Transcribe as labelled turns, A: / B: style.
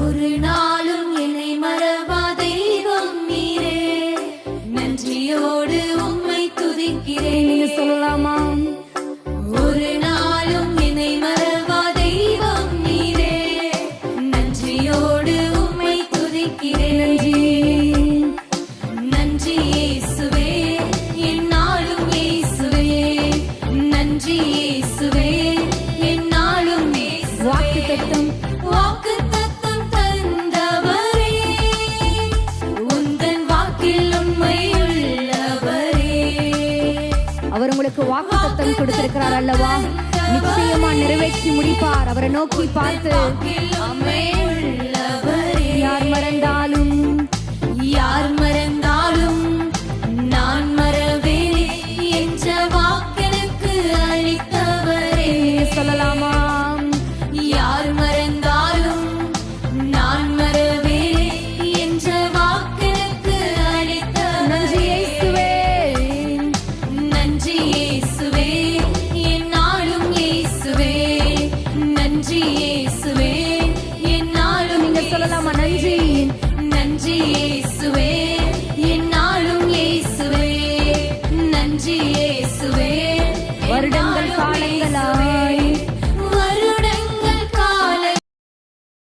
A: ஒரு நாளும் என்னை மறவா தெய்வம் நீரே. நன்றியோடு உம்மை துதிக்கிறேன்
B: நீங்க சொல்லலாமா?
A: ஒரு நாளும் என்னை மறவா தெய்வம் நீரே. நன்றியோடு உம்மை துதிக்கிறேன்
B: நன்றி.
A: நன்றி இயேசுவே என்னாலும் இயேசுவே. நன்றி இயேசுவே.
B: வாக்கு தத்தம். அவர் உங்களுக்கு வாக்கு தத்தம் கொடுத்திருக்கிறார் அல்லவா? நிச்சயமா நிறைவேற்றி முடிப்பார். அவரை நோக்கி பார்த்து யார் மறந்தாலும்
A: யார் மறந்தாலும் இயேசுவே என்னாலும்
B: நீங்க சொல்லலாமா? நன்றி.
A: நன்றி இயேசுவே என்னாலும் இயேசுவே நன்றி